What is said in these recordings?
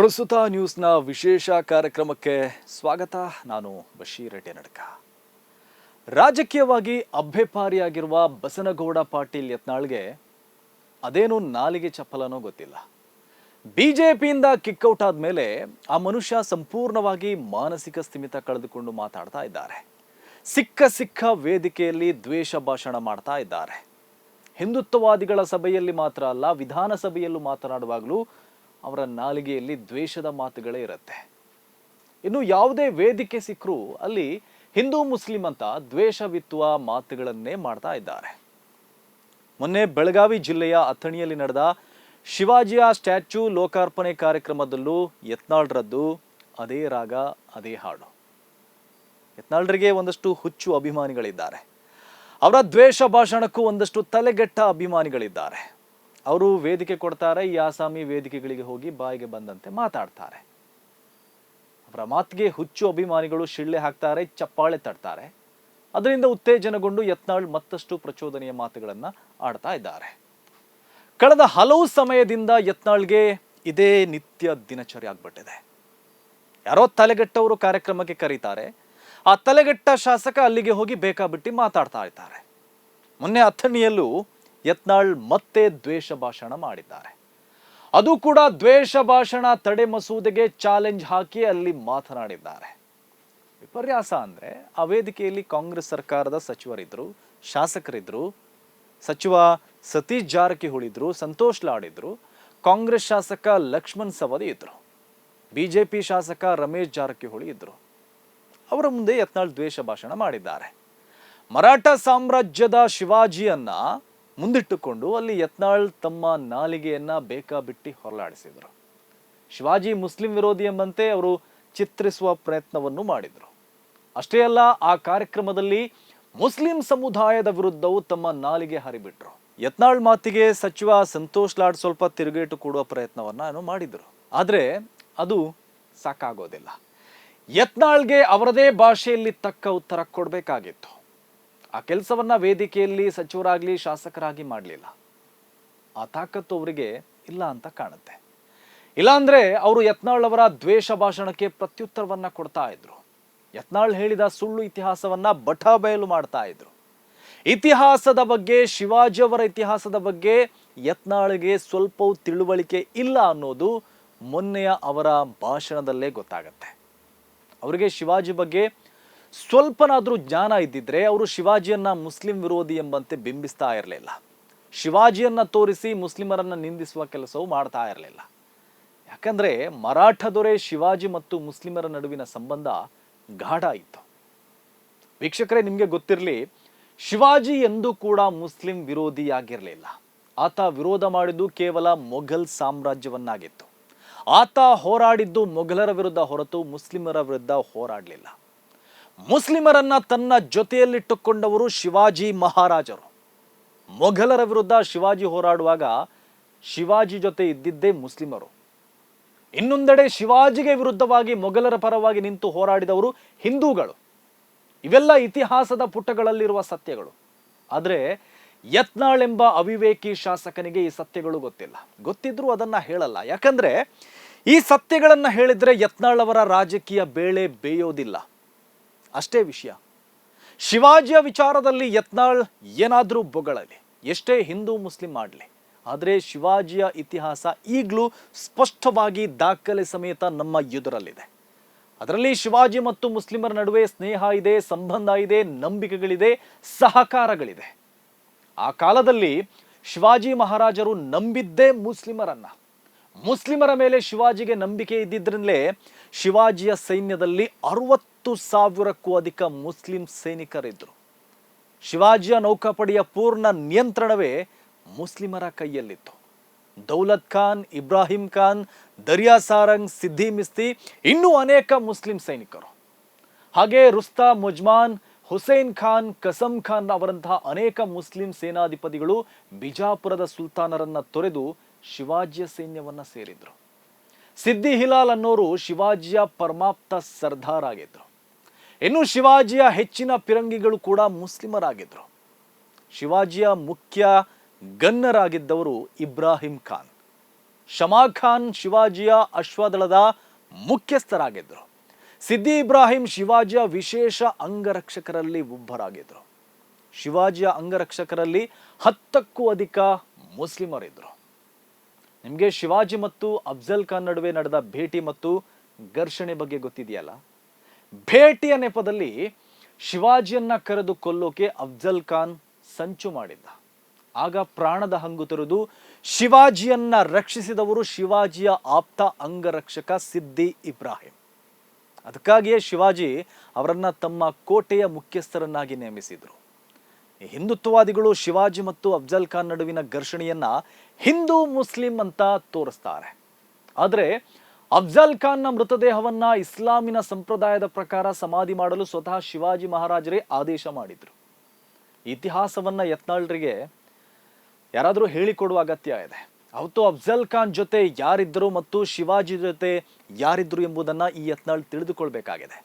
ಪ್ರಸ್ತುತ ನ್ಯೂಸ್ನ ವಿಶೇಷ ಕಾರ್ಯಕ್ರಮಕ್ಕೆ ಸ್ವಾಗತ. ನಾನು ಬಶೀರ್ ಟೆನಡ್ಕ ನಡ್ಕ ರಾಜಕೀಯವಾಗಿ ಅಭ್ಯಪಾರಿಯಾಗಿರುವ ಬಸನಗೌಡ ಪಾಟೀಲ್ ಯತ್ನಾಳ್ಗೆ ಅದೇನು ನಾಲಿಗೆ ಚಪ್ಪಲನೋ ಗೊತ್ತಿಲ್ಲ. ಬಿಜೆಪಿಯಿಂದ ಕಿಕ್ಔಟ್ ಆದ್ಮೇಲೆ ಆ ಮನುಷ್ಯ ಸಂಪೂರ್ಣವಾಗಿ ಮಾನಸಿಕ ಸ್ಥಿಮಿತ ಕಳೆದುಕೊಂಡು ಮಾತಾಡ್ತಾ ಇದ್ದಾರೆ. ಸಿಕ್ಕ ಸಿಕ್ಕ ವೇದಿಕೆಯಲ್ಲಿ ದ್ವೇಷ ಭಾಷಣ ಮಾಡ್ತಾ ಇದ್ದಾರೆ. ಹಿಂದುತ್ವವಾದಿಗಳ ಸಭೆಯಲ್ಲಿ ಮಾತ್ರ ಅಲ್ಲ, ವಿಧಾನಸಭೆಯಲ್ಲೂ ಮಾತನಾಡುವಾಗಲೂ ಅವರ ನಾಲಿಗೆಯಲ್ಲಿ ದ್ವೇಷದ ಮಾತುಗಳೇ ಇರುತ್ತೆ. ಇನ್ನು ಯಾವುದೇ ವೇದಿಕೆ ಸಿಕ್ಕರೂ ಅಲ್ಲಿ ಹಿಂದೂ ಮುಸ್ಲಿಂ ಅಂತ ದ್ವೇಷ ಬಿತ್ತುವ ಮಾತುಗಳನ್ನೇ ಮಾಡ್ತಾ ಇದ್ದಾರೆ. ಮೊನ್ನೆ ಬೆಳಗಾವಿ ಜಿಲ್ಲೆಯ ಅಥಣಿಯಲ್ಲಿ ನಡೆದ ಶಿವಾಜಿಯ ಸ್ಟ್ಯಾಚ್ಯೂ ಲೋಕಾರ್ಪಣೆ ಕಾರ್ಯಕ್ರಮದಲ್ಲೂ ಯತ್ನಾಳ್ರದ್ದು ಅದೇ ರಾಗ, ಅದೇ ಹಾಡು. ಯತ್ನಾಳ್ರಿಗೆ ಒಂದಷ್ಟು ಹುಚ್ಚು ಅಭಿಮಾನಿಗಳಿದ್ದಾರೆ. ಅವರ ದ್ವೇಷ ಭಾಷಣಕ್ಕೂ ಒಂದಷ್ಟು ತಲೆಗೆಟ್ಟ ಅಭಿಮಾನಿಗಳಿದ್ದಾರೆ. ಅವರು ವೇದಿಕೆ ಕೊಡ್ತಾರೆ, ಈ ಆಸಾಮಿ ವೇದಿಕೆಗಳಿಗೆ ಹೋಗಿ ಬಾಯಿಗೆ ಬಂದಂತೆ ಮಾತಾಡ್ತಾರೆ. ಅವರ ಮಾತಿಗೆ ಹುಚ್ಚು ಅಭಿಮಾನಿಗಳು ಶಿಳ್ಳೆ ಹಾಕ್ತಾರೆ, ಚಪ್ಪಾಳೆ ತಡ್ತಾರೆ ಅದರಿಂದ ಉತ್ತೇಜನಗೊಂಡು ಯತ್ನಾಳ್ ಮತ್ತಷ್ಟು ಪ್ರಚೋದನೆಯ ಮಾತುಗಳನ್ನ ಆಡ್ತಾ ಇದ್ದಾರೆ. ಕಳೆದ ಹಲವು ಸಮಯದಿಂದ ಯತ್ನಾಳ್ಗೆ ಇದೇ ನಿತ್ಯ ದಿನಚರಿ ಆಗ್ಬಿಟ್ಟಿದೆ. ಯಾರೋ ತಲೆಗೆಟ್ಟವರು ಕಾರ್ಯಕ್ರಮಕ್ಕೆ ಕರೀತಾರೆ, ಆ ತಲೆಗೆಟ್ಟ ಶಾಸಕ ಅಲ್ಲಿಗೆ ಹೋಗಿ ಬೇಕಾಬಿಟ್ಟಿ ಮಾತಾಡ್ತಾ ಇದ್ದಾರೆ. ಮೊನ್ನೆ ಅಥಣಿಯಲ್ಲೂ ಯತ್ನಾಳ್ ಮತ್ತೆ ದ್ವೇಷ ಭಾಷಣ ಮಾಡಿದ್ದಾರೆ. ಅದು ಕೂಡ ದ್ವೇಷ ಭಾಷಣ ತಡೆ ಮಸೂದೆಗೆ ಚಾಲೆಂಜ್ ಹಾಕಿ ಅಲ್ಲಿ ಮಾತನಾಡಿದ್ದಾರೆ. ವಿಪರ್ಯಾಸ ಅಂದ್ರೆ ಆ ವೇದಿಕೆಯಲ್ಲಿ ಕಾಂಗ್ರೆಸ್ ಸರ್ಕಾರದ ಸಚಿವರಿದ್ರು, ಶಾಸಕರಿದ್ರು, ಸಚಿವ ಸತೀಶ್ ಜಾರಕಿಹೊಳಿ ಇದ್ರು ಸಂತೋಷ್ ಲಾಡ್ ಇದ್ರು ಕಾಂಗ್ರೆಸ್ ಶಾಸಕ ಲಕ್ಷ್ಮಣ್ ಸವದಿ ಇದ್ರು, ಬಿಜೆಪಿ ಶಾಸಕ ರಮೇಶ್ ಜಾರಕಿಹೊಳಿ ಇದ್ರು. ಅವರ ಮುಂದೆ ಯತ್ನಾಳ್ ದ್ವೇಷ ಭಾಷಣ ಮಾಡಿದ್ದಾರೆ. ಮರಾಠ ಸಾಮ್ರಾಜ್ಯದ ಶಿವಾಜಿಯನ್ನ ಮುಂದಿಟ್ಟುಕೊಂಡು ಅಲ್ಲಿ ಯತ್ನಾಳ್ ತಮ್ಮ ನಾಲಿಗೆಯನ್ನ ಬೇಕಾಬಿಟ್ಟಿ ಹೊರಲಾಡಿಸಿದರು. ಶಿವಾಜಿ ಮುಸ್ಲಿಂ ವಿರೋಧಿ ಎಂಬಂತೆ ಅವರು ಚಿತ್ರಿಸುವ ಪ್ರಯತ್ನವನ್ನು ಮಾಡಿದರು. ಅಷ್ಟೇ ಅಲ್ಲ, ಆ ಕಾರ್ಯಕ್ರಮದಲ್ಲಿ ಮುಸ್ಲಿಂ ಸಮುದಾಯದ ವಿರುದ್ಧವೂ ತಮ್ಮ ನಾಲಿಗೆ ಹರಿಬಿಟ್ರು. ಯತ್ನಾಳ್ ಮಾತಿಗೆ ಸಚಿವ ಸಂತೋಷ್ ಲಾಡ್ ಸ್ವಲ್ಪ ತಿರುಗೇಟು ಕೊಡುವ ಪ್ರಯತ್ನವನ್ನು ಏನೋ ಮಾಡಿದ್ರು. ಆದ್ರೆ ಅದು ಸಾಕಾಗೋದಿಲ್ಲ. ಯತ್ನಾಳ್ಗೆ ಅವರದೇ ಭಾಷೆಯಲ್ಲಿ ತಕ್ಕ ಉತ್ತರ ಕೊಡಬೇಕಾಗಿತ್ತು. ಆ ಕೆಲಸವನ್ನ ವೇದಿಕೆಯಲ್ಲಿ ಸಚಿವರಾಗ್ಲಿ, ಶಾಸಕರಾಗಿ ಮಾಡಲಿಲ್ಲ. ಆ ತಾಕತ್ತು ಅವರಿಗೆ ಇಲ್ಲ ಅಂತ ಕಾಣುತ್ತೆ. ಇಲ್ಲಾಂದ್ರೆ ಅವರು ಯತ್ನಾಳ್ ಅವರ ದ್ವೇಷ ಭಾಷಣಕ್ಕೆ ಪ್ರತ್ಯುತ್ತರವನ್ನ ಕೊಡ್ತಾ ಇದ್ರು. ಯತ್ನಾಳ್ ಹೇಳಿದ ಸುಳ್ಳು ಇತಿಹಾಸವನ್ನ ಬಠ ಬಯಲು ಮಾಡ್ತಾ ಇದ್ರು. ಇತಿಹಾಸದ ಬಗ್ಗೆ, ಶಿವಾಜಿ ಅವರ ಇತಿಹಾಸದ ಬಗ್ಗೆ ಯತ್ನಾಳ್ಗೆ ಸ್ವಲ್ಪವೂ ತಿಳುವಳಿಕೆ ಇಲ್ಲ ಅನ್ನೋದು ಮೊನ್ನೆಯ ಅವರ ಭಾಷಣದಲ್ಲೇ ಗೊತ್ತಾಗತ್ತೆ. ಅವರಿಗೆ ಶಿವಾಜಿ ಬಗ್ಗೆ ಸ್ವಲ್ಪನಾದ್ರೂ ಜ್ಞಾನ ಇದ್ದಿದ್ರೆ ಅವರು ಶಿವಾಜಿಯನ್ನ ಮುಸ್ಲಿಂ ವಿರೋಧಿ ಎಂಬಂತೆ ಬಿಂಬಿಸ್ತಾ ಇರಲಿಲ್ಲ. ಶಿವಾಜಿಯನ್ನ ತೋರಿಸಿ ಮುಸ್ಲಿಮರನ್ನ ನಿಂದಿಸುವ ಕೆಲಸವು ಮಾಡ್ತಾ ಇರಲಿಲ್ಲ. ಯಾಕಂದ್ರೆ ಮರಾಠ ದೊರೆ ಶಿವಾಜಿ ಮತ್ತು ಮುಸ್ಲಿಮರ ನಡುವಿನ ಸಂಬಂಧ ಗಾಢ ಇತ್ತು. ವೀಕ್ಷಕರೇ, ನಿಮಗೆ ಗೊತ್ತಿರಲಿ, ಶಿವಾಜಿ ಎಂದೂ ಕೂಡ ಮುಸ್ಲಿಂ ವಿರೋಧಿಯಾಗಿರಲಿಲ್ಲ. ಆತ ವಿರೋಧ ಮಾಡಿದ್ದು ಕೇವಲ ಮೊಘಲ್ ಸಾಮ್ರಾಜ್ಯವನ್ನಾಗಿತ್ತು. ಆತ ಹೋರಾಡಿದ್ದು ಮೊಘಲರ ವಿರುದ್ಧ ಹೊರತು ಮುಸ್ಲಿಮರ ವಿರುದ್ಧ ಹೋರಾಡಲಿಲ್ಲ. ಮುಸ್ಲಿಮರನ್ನ ತನ್ನ ಜೊತೆಯಲ್ಲಿಟ್ಟುಕೊಂಡವರು ಶಿವಾಜಿ ಮಹಾರಾಜರು. ಮೊಘಲರ ವಿರುದ್ಧ ಶಿವಾಜಿ ಹೋರಾಡುವಾಗ ಶಿವಾಜಿ ಜೊತೆ ಇದ್ದಿದ್ದೇ ಮುಸ್ಲಿಮರು. ಇನ್ನೊಂದೆಡೆ ಶಿವಾಜಿಗೆ ವಿರುದ್ಧವಾಗಿ ಮೊಘಲರ ಪರವಾಗಿ ನಿಂತು ಹೋರಾಡಿದವರು ಹಿಂದೂಗಳು. ಇವೆಲ್ಲ ಇತಿಹಾಸದ ಪುಟಗಳಲ್ಲಿರುವ ಸತ್ಯಗಳು. ಆದರೆ ಯತ್ನಾಳ್ ಎಂಬ ಅವಿವೇಕಿ ಶಾಸಕನಿಗೆ ಈ ಸತ್ಯಗಳು ಗೊತ್ತಿಲ್ಲ. ಗೊತ್ತಿದ್ರೂ ಅದನ್ನ ಹೇಳಲ್ಲ. ಯಾಕಂದ್ರೆ ಈ ಸತ್ಯಗಳನ್ನ ಹೇಳಿದ್ರೆ ಯತ್ನಾಳ್ ಅವರ ರಾಜಕೀಯ ಬೇಳೆ ಬೇಯೋದಿಲ್ಲ. ಅಷ್ಟೇ ವಿಷಯ. ಶಿವಾಜಿಯ ವಿಚಾರದಲ್ಲಿ ಯತ್ನಾಳ್ ಏನಾದರೂ ಬೊಗಳಲಿ, ಎಷ್ಟೇ ಹಿಂದೂ ಮುಸ್ಲಿಂ ಮಾಡಲಿ ಆದರೆ ಶಿವಾಜಿಯ ಇತಿಹಾಸ ಈಗಲೂ ಸ್ಪಷ್ಟವಾಗಿ ದಾಖಲೆ ಸಮೇತ ನಮ್ಮ ಎದುರಲ್ಲಿದೆ. ಅದರಲ್ಲಿ ಶಿವಾಜಿ ಮತ್ತು ಮುಸ್ಲಿಮರ ನಡುವೆ ಸ್ನೇಹ ಇದೆ, ಸಂಬಂಧ ಇದೆ, ನಂಬಿಕೆಗಳಿದೆ, ಸಹಕಾರಗಳಿದೆ. ಆ ಕಾಲದಲ್ಲಿ ಶಿವಾಜಿ ಮಹಾರಾಜರು ನಂಬಿದ್ದೇ ಮುಸ್ಲಿಮರನ್ನ. ಮುಸ್ಲಿಮರ ಮೇಲೆ ಶಿವಾಜಿಗೆ ನಂಬಿಕೆ ಇದ್ದಿದ್ರಿಂದಲೇ ಶಿವಾಜಿಯ ಸೈನ್ಯದಲ್ಲಿ ಅರವತ್ತು ಸಾವಿರಕ್ಕೂ ಅಧಿಕ ಮುಸ್ಲಿಂ ಸೈನಿಕರಿದ್ದರು ಶಿವಾಜಿಯ ನೌಕಾಪಡೆಯ ಪೂರ್ಣ ನಿಯಂತ್ರಣವೇ ಮುಸ್ಲಿಮರ ಕೈಯಲ್ಲಿತ್ತು. ದೌಲತ್ ಖಾನ್, ಇಬ್ರಾಹಿಂ ಖಾನ್, ದರಿಯಾ ಸಾರಂಗ್ ಸಿದ್ದಿ ಮಿಸ್ತಿ ಇನ್ನೂ ಅನೇಕ ಮುಸ್ಲಿಂ ಸೈನಿಕರು. ಹಾಗೆ ರುಸ್ತಾ ಮುಜ್ಮಾನ್, ಹುಸೇನ್ ಖಾನ್, ಕಸಂ ಖಾನ್ ಅವರಂತಹ ಅನೇಕ ಮುಸ್ಲಿಂ ಸೇನಾಧಿಪತಿಗಳು ಬಿಜಾಪುರದ ಸುಲ್ತಾನರನ್ನ ತೊರೆದು ಶಿವಾಜಿಯ ಸೈನ್ಯವನ್ನ ಸೇರಿದ್ರು. ಸಿದ್ದಿ ಹಿಲಾಲ್ ಅನ್ನೋರು ಶಿವಾಜಿಯ ಪರಮಾಪ್ತ ಸರ್ದಾರ್ ಆಗಿದ್ರು. ಇನ್ನು ಶಿವಾಜಿಯ ಹೆಚ್ಚಿನ ಪಿರಂಗಿಗಳು ಕೂಡ ಮುಸ್ಲಿಮರಾಗಿದ್ದರು ಶಿವಾಜಿಯ ಮುಖ್ಯ ಗನ್ನರಾಗಿದ್ದವರು ಇಬ್ರಾಹಿಂ ಖಾನ್. ಶಮಾ ಖಾನ್ ಶಿವಾಜಿಯ ಅಶ್ವದಳದ ಮುಖ್ಯಸ್ಥರಾಗಿದ್ದರು ಸಿದ್ದಿ ಇಬ್ರಾಹಿಂ ಶಿವಾಜಿಯ ವಿಶೇಷ ಅಂಗರಕ್ಷಕರಲ್ಲಿ ಒಬ್ಬರಾಗಿದ್ದರು ಶಿವಾಜಿಯ ಅಂಗರಕ್ಷಕರಲ್ಲಿ ಹತ್ತಕ್ಕೂ ಅಧಿಕ ಮುಸ್ಲಿಮರಿದ್ದರು ನಿಮಗೆ ಶಿವಾಜಿ ಮತ್ತು ಅಫ್ಜಲ್ ಖಾನ್ ನಡುವೆ ನಡೆದ ಭೇಟಿ ಮತ್ತು ಘರ್ಷಣೆ ಬಗ್ಗೆ ಗೊತ್ತಿದೆಯಲ್ಲ? ಭೇಟಿಯ ನೆಪದಲ್ಲಿ ಶಿವಾಜಿಯನ್ನ ಕರೆದು ಕೊಲ್ಲೋಕೆ ಅಫ್ಜಲ್ ಖಾನ್ ಸಂಚು ಮಾಡಿದ್ದ. ಆಗ ಪ್ರಾಣದ ಹಂಗು ತೊರೆದು ಶಿವಾಜಿಯನ್ನ ರಕ್ಷಿಸಿದವರು ಶಿವಾಜಿಯ ಆಪ್ತ ಅಂಗರಕ್ಷಕ ಸಿದ್ದಿ ಇಬ್ರಾಹಿಂ. ಅದಕ್ಕಾಗಿಯೇ ಶಿವಾಜಿ ಅವರನ್ನ ತಮ್ಮ ಕೋಟೆಯ ಮುಖ್ಯಸ್ಥರನ್ನಾಗಿ ನೇಮಿಸಿದರು. ಹಿಂದುತ್ವವಾದಿಗಳು ಶಿವಾಜಿ ಮತ್ತು ಅಫ್ಜಲ್ ಖಾನ್ ನಡುವಿನ ಘರ್ಷಣೆಯನ್ನ ಹಿಂದೂ ಮುಸ್ಲಿಂ ಅಂತ ತೋರಿಸ್ತಾರೆ. ಆದರೆ ಅಫ್ಜಲ್ ಖಾನ್ನ ಮೃತದೇಹವನ್ನ ಇಸ್ಲಾಮಿನ ಸಂಪ್ರದಾಯದ ಪ್ರಕಾರ ಸಮಾಧಿ ಮಾಡಲು ಸ್ವತಃ ಶಿವಾಜಿ ಮಹಾರಾಜರೇ ಆದೇಶ ಮಾಡಿದ್ರು. ಇತಿಹಾಸವನ್ನ ಯತ್ನಾಳ್ರಿಗೆ ಯಾರಾದರೂ ಹೇಳಿಕೊಡುವ ಅಗತ್ಯ ಇದೆ. ಅವತ್ತು ಅಫ್ಜಲ್ ಖಾನ್ ಜೊತೆ ಯಾರಿದ್ದರು ಮತ್ತು ಶಿವಾಜಿ ಜೊತೆ ಯಾರಿದ್ರು ಎಂಬುದನ್ನ ಈ ಯತ್ನಾಳ್ ತಿಳಿದುಕೊಳ್ಬೇಕಾಗಿದೆ.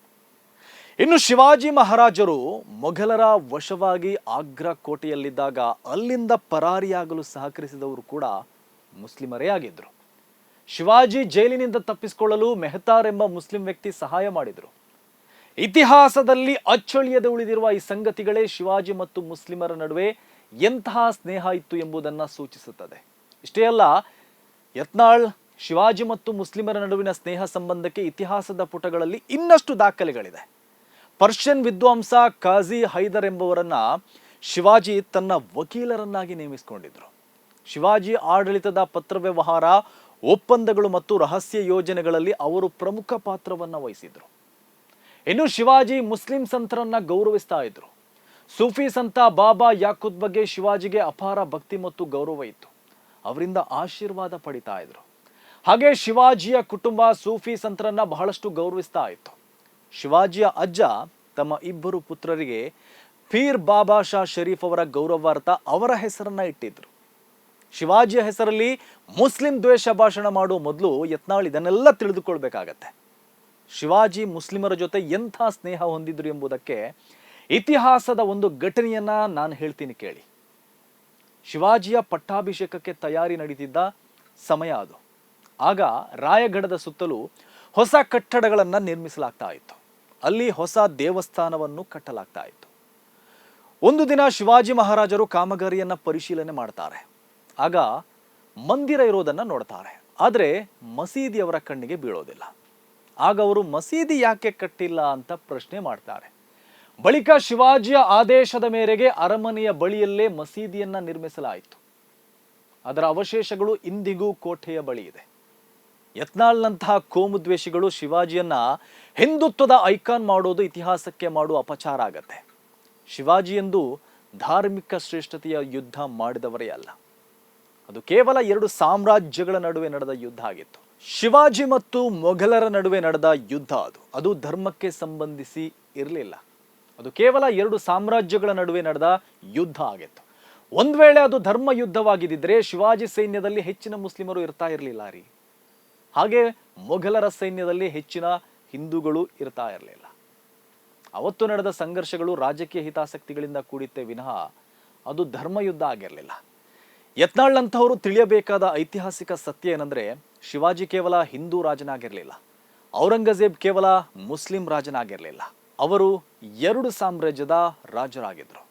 ಇನ್ನು ಶಿವಾಜಿ ಮಹಾರಾಜರು ಮೊಘಲರ ವಶವಾಗಿ ಆಗ್ರಾ ಕೋಟೆಯಲ್ಲಿದ್ದಾಗ ಅಲ್ಲಿಂದ ಪರಾರಿಯಾಗಲು ಸಹಕರಿಸಿದವರು ಕೂಡ ಮುಸ್ಲಿಮರೇ ಆಗಿದ್ರು. ಶಿವಾಜಿ ಜೈಲಿನಿಂದ ತಪ್ಪಿಸಿಕೊಳ್ಳಲು ಮೆಹತಾರ್ ಎಂಬ ಮುಸ್ಲಿಂ ವ್ಯಕ್ತಿ ಸಹಾಯ ಮಾಡಿದರು. ಇತಿಹಾಸದಲ್ಲಿ ಅಚ್ಚಳಿಯದೆ ಉಳಿದಿರುವ ಈ ಸಂಗತಿಗಳೇ ಶಿವಾಜಿ ಮತ್ತು ಮುಸ್ಲಿಮರ ನಡುವೆ ಎಂತಹ ಸ್ನೇಹ ಇತ್ತು ಎಂಬುದನ್ನ ಸೂಚಿಸುತ್ತದೆ. ಇಷ್ಟೇ ಅಲ್ಲ, ಯತ್ನಾಳ್, ಶಿವಾಜಿ ಮತ್ತು ಮುಸ್ಲಿಮರ ನಡುವಿನ ಸ್ನೇಹ ಸಂಬಂಧಕ್ಕೆ ಇತಿಹಾಸದ ಪುಟಗಳಲ್ಲಿ ಇನ್ನಷ್ಟು ದಾಖಲೆಗಳಿದೆ. ಪರ್ಷಿಯನ್ ವಿದ್ವಾಂಸ ಖಾಜಿ ಹೈದರ್ ಎಂಬುವರನ್ನ ಶಿವಾಜಿ ತನ್ನ ವಕೀಲರನ್ನಾಗಿ ನೇಮಿಸಿಕೊಂಡಿದ್ರು. ಶಿವಾಜಿ ಆಡಳಿತದ ಪತ್ರವ್ಯವಹಾರ ಒಪ್ಪಂದಗಳು ಮತ್ತು ರಹಸ್ಯ ಯೋಜನೆಗಳಲ್ಲಿ ಅವರು ಪ್ರಮುಖ ಪಾತ್ರವನ್ನು ವಹಿಸಿದ್ರು. ಇನ್ನು ಶಿವಾಜಿ ಮುಸ್ಲಿಂ ಸಂತರನ್ನ ಗೌರವಿಸ್ತಾ ಇದ್ರು. ಸೂಫಿ ಸಂತ ಬಾಬಾ ಯಾಕೂತ್ ಬಗ್ಗೆ ಶಿವಾಜಿಗೆ ಅಪಾರ ಭಕ್ತಿ ಮತ್ತು ಗೌರವ ಇತ್ತು. ಅವರಿಂದ ಆಶೀರ್ವಾದ ಪಡಿತಾ ಇದ್ರು. ಹಾಗೆ ಶಿವಾಜಿಯ ಕುಟುಂಬ ಸೂಫಿ ಸಂತರನ್ನ ಬಹಳಷ್ಟು ಗೌರವಿಸ್ತಾ ಇತ್ತು. ಶಿವಾಜಿಯ ಅಜ್ಜ, ತಮ್ಮ ಇಬ್ಬರು ಪುತ್ರರಿಗೆ ಪೀರ್ ಬಾಬಾ ಶಾ ಶರೀಫ್ ಅವರ ಗೌರವಾರ್ಥ ಅವರ ಹೆಸರನ್ನ ಇಟ್ಟಿದ್ರು. ಶಿವಾಜಿಯ ಹೆಸರಲ್ಲಿ ಮುಸ್ಲಿಂ ದ್ವೇಷ ಭಾಷಣ ಮಾಡುವ ಮೊದಲು ಯತ್ನಾಳ್ ಇದನ್ನೆಲ್ಲ ತಿಳಿದುಕೊಳ್ಬೇಕಾಗತ್ತೆ. ಶಿವಾಜಿ ಮುಸ್ಲಿಮರ ಜೊತೆ ಎಂಥ ಸ್ನೇಹ ಹೊಂದಿದ್ರು ಎಂಬುದಕ್ಕೆ ಇತಿಹಾಸದ ಒಂದು ಘಟನೆಯನ್ನ ನಾನು ಹೇಳ್ತೀನಿ ಕೇಳಿ. ಶಿವಾಜಿಯ ಪಟ್ಟಾಭಿಷೇಕಕ್ಕೆ ತಯಾರಿ ನಡೀತಿದ್ದ ಸಮಯ ಅದು. ಆಗ ರಾಯಗಢದ ಸುತ್ತಲೂ ಹೊಸ ಕಟ್ಟಡಗಳನ್ನು ನಿರ್ಮಿಸಲಾಗ್ತಾ ಇತ್ತು. ಅಲ್ಲಿ ಹೊಸ ದೇವಸ್ಥಾನವನ್ನು ಕಟ್ಟಲಾಗ್ತಾ ಇತ್ತು. ಒಂದು ದಿನ ಶಿವಾಜಿ ಮಹಾರಾಜರು ಕಾಮಗಾರಿಯನ್ನು ಪರಿಶೀಲನೆ ಮಾಡ್ತಾರೆ. ಆಗ ಮಂದಿರ ಇರೋದನ್ನ ನೋಡ್ತಾರೆ. ಆದರೆ ಮಸೀದಿ ಅವರ ಕಣ್ಣಿಗೆ ಬೀಳೋದಿಲ್ಲ. ಆಗ ಅವರು ಮಸೀದಿ ಯಾಕೆ ಕಟ್ಟಿಲ್ಲ ಅಂತ ಪ್ರಶ್ನೆ ಮಾಡ್ತಾರೆ. ಬಳಿಕ ಶಿವಾಜಿಯ ಆದೇಶದ ಮೇರೆಗೆ ಅರಮನೆಯ ಬಳಿಯಲ್ಲೇ ಮಸೀದಿಯನ್ನ ನಿರ್ಮಿಸಲಾಯಿತು. ಅದರ ಅವಶೇಷಗಳು ಇಂದಿಗೂ ಕೋಟೆಯ ಬಳಿ ಇದೆ. ಯತ್ನಾಳ್ನಂತಹ ಕೋಮುದ್ವೇಷಿಗಳು ಶಿವಾಜಿಯನ್ನ ಹಿಂದುತ್ವದ ಐಕಾನ್ ಮಾಡೋದು, ಇತಿಹಾಸಕ್ಕೆ ಮಾಡುವ ಅಪಚಾರ ಆಗತ್ತೆ. ಶಿವಾಜಿ ಎಂದು ಧಾರ್ಮಿಕ ಶ್ರೇಷ್ಠತೆಯ ಯುದ್ಧ ಮಾಡಿದವರೇ ಅಲ್ಲ. ಅದು ಕೇವಲ ಎರಡು ಸಾಮ್ರಾಜ್ಯಗಳ ನಡುವೆ ನಡೆದ ಯುದ್ಧ ಆಗಿತ್ತು. ಶಿವಾಜಿ ಮತ್ತು ಮೊಘಲರ ನಡುವೆ ನಡೆದ ಯುದ್ಧ ಅದು. ಅದು ಧರ್ಮಕ್ಕೆ ಸಂಬಂಧಿಸಿ ಇರಲಿಲ್ಲ. ಅದು ಕೇವಲ ಎರಡು ಸಾಮ್ರಾಜ್ಯಗಳ ನಡುವೆ ನಡೆದ ಯುದ್ಧ ಆಗಿತ್ತು. ಒಂದ್ ವೇಳೆ ಅದು ಧರ್ಮ ಯುದ್ಧವಾಗಿದ್ದರೆ ಶಿವಾಜಿ ಸೈನ್ಯದಲ್ಲಿ ಹೆಚ್ಚಿನ ಮುಸ್ಲಿಮರು ಇರ್ತಾ ಇರಲಿಲ್ಲ ರೀ. ಹಾಗೆ ಮೊಘಲರ ಸೈನ್ಯದಲ್ಲಿ ಹೆಚ್ಚಿನ ಹಿಂದೂಗಳು ಇರ್ತಾ ಇರಲಿಲ್ಲ. ಅವತ್ತು ನಡೆದ ಸಂಘರ್ಷಗಳು ರಾಜಕೀಯ ಹಿತಾಸಕ್ತಿಗಳಿಂದ ಕೂಡಿತ್ತೆ ವಿನಃ ಅದು ಧರ್ಮ ಯುದ್ಧ ಆಗಿರಲಿಲ್ಲ. ಯತ್ನಾಳ್ನಂತಹವರು ತಿಳಿಯಬೇಕಾದ ಐತಿಹಾಸಿಕ ಸತ್ಯ ಏನಂದ್ರೆ ಶಿವಾಜಿ ಕೇವಲ ಹಿಂದೂ ರಾಜನಾಗಿರಲಿಲ್ಲ. ಔರಂಗಜೇಬ್ ಕೇವಲ ಮುಸ್ಲಿಂ ರಾಜನಾಗಿರಲಿಲ್ಲ. ಅವರು ಎರಡು ಸಾಮ್ರಾಜ್ಯದ ರಾಜರಾಗಿದ್ದರು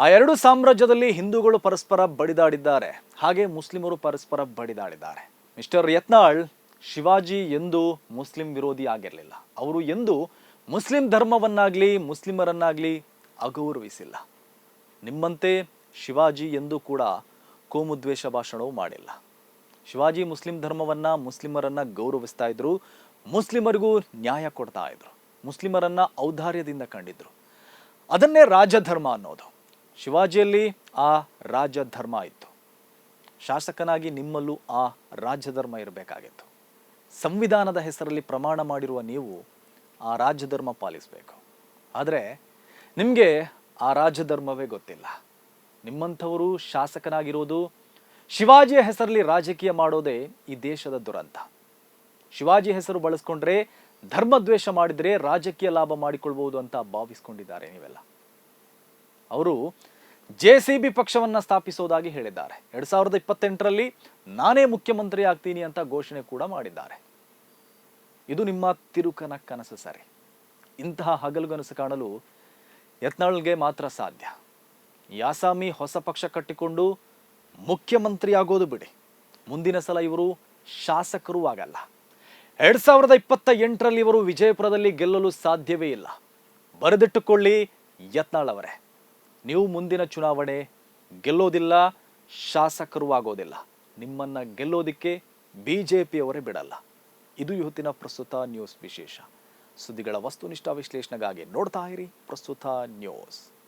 ಆ ಎರಡು ಸಾಮ್ರಾಜ್ಯದಲ್ಲಿ ಹಿಂದೂಗಳು ಪರಸ್ಪರ ಬಡಿದಾಡಿದ್ದಾರೆ. ಹಾಗೆ ಮುಸ್ಲಿಮರು ಪರಸ್ಪರ ಬಡಿದಾಡಿದ್ದಾರೆ. ಮಿಸ್ಟರ್ ಯತ್ನಾಳ್ ಶಿವಾಜಿ ಎಂದು ಮುಸ್ಲಿಂ ವಿರೋಧಿ ಆಗಿರಲಿಲ್ಲ. ಅವರು ಎಂದು ಮುಸ್ಲಿಂ ಧರ್ಮವನ್ನಾಗ್ಲಿ, ಮುಸ್ಲಿಮರನ್ನಾಗ್ಲಿ ಅಗೌರವಿಸಿಲ್ಲ. ನಿಮ್ಮಂತೆ ಶಿವಾಜಿ ಎಂದು ಕೂಡ ಕೋಮುದ್ವೇಷ ಭಾಷಣವೂ ಮಾಡಿಲ್ಲ. ಶಿವಾಜಿ ಮುಸ್ಲಿಂ ಧರ್ಮವನ್ನ ಮುಸ್ಲಿಮರನ್ನ ಗೌರವಿಸ್ತಾ ಇದ್ರು. ಮುಸ್ಲಿಮರಿಗೂ ನ್ಯಾಯ ಕೊಡ್ತಾ ಇದ್ರು. ಮುಸ್ಲಿಮರನ್ನ ಔದಾರ್ಯದಿಂದ ಕಂಡಿದ್ರು. ಅದನ್ನೇ ರಾಜಧರ್ಮ ಅನ್ನೋದು. ಶಿವಾಜಿಯಲ್ಲಿ ಆ ರಾಜಧರ್ಮ ಇತ್ತು. ಶಾಸಕನಾಗಿ ನಿಮ್ಮಲ್ಲೂ ಆ ರಾಜಧರ್ಮ ಇರಬೇಕಾಗಿತ್ತು. ಸಂವಿಧಾನದ ಹೆಸರಲ್ಲಿ ಪ್ರಮಾಣ ಮಾಡಿರುವ ನೀವು ಆ ರಾಜಧರ್ಮ ಪಾಲಿಸಬೇಕು. ಆದರೆ ನಿಮಗೆ ಆ ರಾಜಧರ್ಮವೇ ಗೊತ್ತಿಲ್ಲ. ನಿಮ್ಮಂಥವರು ಶಾಸಕನಾಗಿರೋದು ಶಿವಾಜಿಯ ಹೆಸರಲ್ಲಿ ರಾಜಕೀಯ ಮಾಡೋದೇ ಈ ದೇಶದ ದುರಂತ. ಶಿವಾಜಿ ಹೆಸರು ಬಳಸ್ಕೊಂಡ್ರೆ ಧರ್ಮದ್ವೇಷ ಮಾಡಿದ್ರೆ ರಾಜಕೀಯ ಲಾಭ ಮಾಡಿಕೊಳ್ಬಹುದು ಅಂತ ಭಾವಿಸ್ಕೊಂಡಿದ್ದಾರೆ ನೀವೆಲ್ಲ. ಅವರು ಜೆಸಿಬಿ ಪಕ್ಷವನ್ನ ಸ್ಥಾಪಿಸೋದಾಗಿ ಹೇಳಿದ್ದಾರೆ. ಎರಡ್ ಸಾವಿರದ ಇಪ್ಪತ್ತೆಂಟರಲ್ಲಿ ನಾನೇ ಮುಖ್ಯಮಂತ್ರಿ ಆಗ್ತೀನಿ ಅಂತ ಘೋಷಣೆ ಕೂಡ ಮಾಡಿದ್ದಾರೆ. ಇದು ನಿಮ್ಮ ತಿರುಕನ ಕನಸು ಸರಿ. ಇಂತಹ ಹಗಲುಗನಸು ಕಾಣಲು ಯತ್ನಾಳ್ಗೆ ಮಾತ್ರ ಸಾಧ್ಯ. ಯಾಸಾಮಿ ಹೊಸ ಪಕ್ಷ ಕಟ್ಟಿಕೊಂಡು ಮುಖ್ಯಮಂತ್ರಿ ಆಗೋದು ಬಿಡಿ. ಮುಂದಿನ ಸಲ ಇವರು ಶಾಸಕರೂ ಆಗಲ್ಲ. ಎರಡ್ ಸಾವಿರದ ಇಪ್ಪತ್ತ ಎಂಟರಲ್ಲಿ ಇವರು ವಿಜಯಪುರದಲ್ಲಿ ಗೆಲ್ಲಲು ಸಾಧ್ಯವೇ ಇಲ್ಲ. ಬರೆದಿಟ್ಟುಕೊಳ್ಳಿ ಯತ್ನಾಳ್ ಅವರೇ. ನೀವು ಮುಂದಿನ ಚುನಾವಣೆ ಗೆಲ್ಲೋದಿಲ್ಲ, ಶಾಸಕರು ಆಗೋದಿಲ್ಲ. ನಿಮ್ಮನ್ನ ಗೆಲ್ಲೋದಿಕ್ಕೆ ಬಿ ಜೆ ಪಿಯವರೇ ಬಿಡಲ್ಲ. ಇದು ಇವತ್ತಿನ ಪ್ರಸ್ತುತ ನ್ಯೂಸ್ ವಿಶೇಷ. ಸುದ್ದಿಗಳ ವಸ್ತುನಿಷ್ಠ ವಿಶ್ಲೇಷಣೆಗಾಗಿ ನೋಡ್ತಾ ಇರಿ ಪ್ರಸ್ತುತ ನ್ಯೂಸ್.